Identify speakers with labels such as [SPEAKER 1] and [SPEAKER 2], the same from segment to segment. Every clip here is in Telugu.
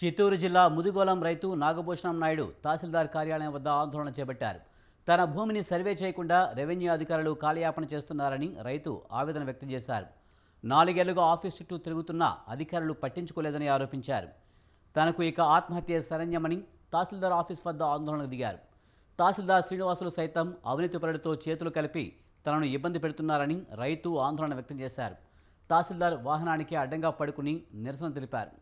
[SPEAKER 1] చిత్తూరు జిల్లా ముదిగోళం రైతు నాగభూషణం నాయుడు తహసీల్దార్ కార్యాలయం వద్ద ఆందోళన చేపట్టారు. తన భూమిని సర్వే చేయకుండా రెవెన్యూ అధికారులు కాలయాపన చేస్తున్నారని రైతు ఆవేదన వ్యక్తం చేశారు. నాలుగేళ్ళుగా ఆఫీస్ చుట్టూ తిరుగుతున్నా అధికారులు పట్టించుకోలేదని ఆరోపించారు. తనకు ఇక ఆత్మహత్య శరణ్యమని తహసీల్దార్ ఆఫీస్ వద్ద ఆందోళనకు దిగారు. తహసీల్దార్ శ్రీనివాసులు సైతం అవినీతిపరులతో చేతులు కలిపి తనను ఇబ్బంది పెడుతున్నారని రైతు ఆందోళన వ్యక్తం చేశారు. తహసీల్దార్ వాహనానికి అడ్డంగా పడుకుని నిరసన తెలిపారు.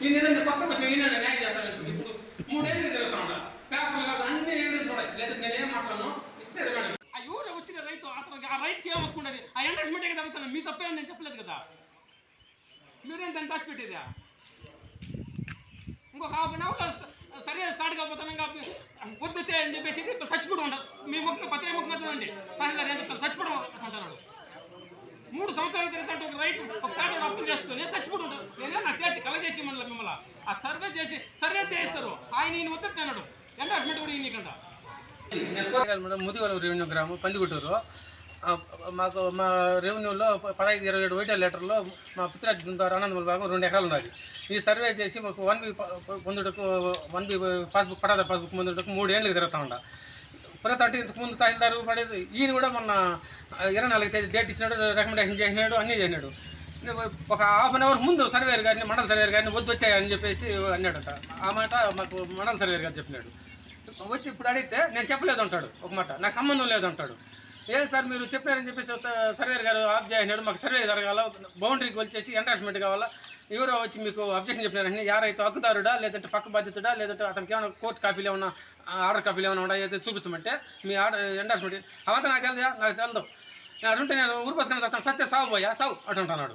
[SPEAKER 2] ఈ నిజంగా కొత్త కొంచెం ఈయన న్యాయం చేస్తాను ఇప్పుడు మూడేళ్ళు తిరుగుతా ఉండా పేపర్లు కాదు అన్ని ఏళ్ళు చూడాలి. లేదా నేను ఏం మాట్లాడను? ఇస్తే ఆ ఎవరు వచ్చిన రైతు అతనికి ఆ రైతుకి ఏం హక్కు ఆ ఎండర్స్మెంటే కదా మీ తప్పేం నేను చెప్పలేదు కదా. మీరేం దాన్ని దాచి పెట్టేదా? ఇంకొక హాఫ్ అన్ అవర్లో సరే స్టార్ట్ కాబోతాను ఇంకా వద్దు చేయని చెప్పేసి చచ్చిపోవడం ఉండదు మీ ముఖంగా పత్రిక ముఖంగా చూడండి. తహసీల్దార్ ఏం చెప్తారు? చచ్చిపోవడం అంటున్నాడు మూడు సంవత్సరాల క్రితం ఒక రైతు ఒక పేట అప్పులు చేసుకుని చచ్చిపోతూ ఉంటాడు నేనే నాకు చేసి కల ఆ సర్వే చేసి సర్వే చేస్తారు. ఆయన ఈయన వద్దన్నాడు ఎండార్స్మెంట్ కూడా ఈయనకంట
[SPEAKER 3] మేడం రెవెన్యూ గ్రామం పందిగుట్టూరు. మాకు మా రెవెన్యూలో పదహైదు ఇరవై ఏడు వైటల్ లీటర్లో మా పిత్రాజ్ ద్వారా ఆనందముల భాగం రెండు ఎకరాలు ఉన్నాయి. ఈ సర్వే చేసి మాకు వన్ బి పొందుటకు వన్ బి పాస్బుక్ పడాద పాస్బుక్ పొందుటకు మూడు ఏళ్ళకి తిరుగుతా ఉండ. ప్రతి అంటే ఇంతకు ముందు తహసీల్దారు పడేది ఈయన కూడా మొన్న ఇరవై నాలుగు తేదీ డేట్ ఇచ్చినాడు రికమెండేషన్ చేసినాడు అన్నీ చేసినాడు. ఒక హాఫ్ అన్ అవర్ ముందు సర్వేర్ గారిని మండల సర్వేర్ గారిని వద్దు వచ్చాయని చెప్పేసి అన్నాడట. ఆ మాట మాకు మండల సర్వేర్ గారు చెప్పినాడు. వచ్చి ఇప్పుడు అడిగితే నేను చెప్పలేదు అంటాడు ఒక మాట. నాకు సంబంధం లేదు అంటాడు. ఏం సార్ మీరు చెప్పారని చెప్పేసి సర్వేర్ గారు ఆఫ్ చేయనాడు మాకు సర్వే జరగాల బౌండరీకి వచ్చేసి ఎంటాచ్మెంట్ కావాలా ఎవరో వచ్చి మీకు అబ్జెక్షన్ చెప్పినారని యారైతే హక్కుదారుడా లేదంటే పక్క బాధ్యతడా లేదంటే అతనికి ఏమైనా కోర్టు కాపీలు ఏమైనా ఆర్డర్ కాపీలు ఏమైనా ఉన్నాయో అయితే చూపించమంటే మీ ఆర్డర్ ఎండార్స్మెంట్ అవంతా నాకు తెలియదా నాకు తెలియదు నేను అటుంటే నేను ఊరు పసుకొని వస్తాను సత్య సాగు పోయా? సాగు అంటుంటున్నాడు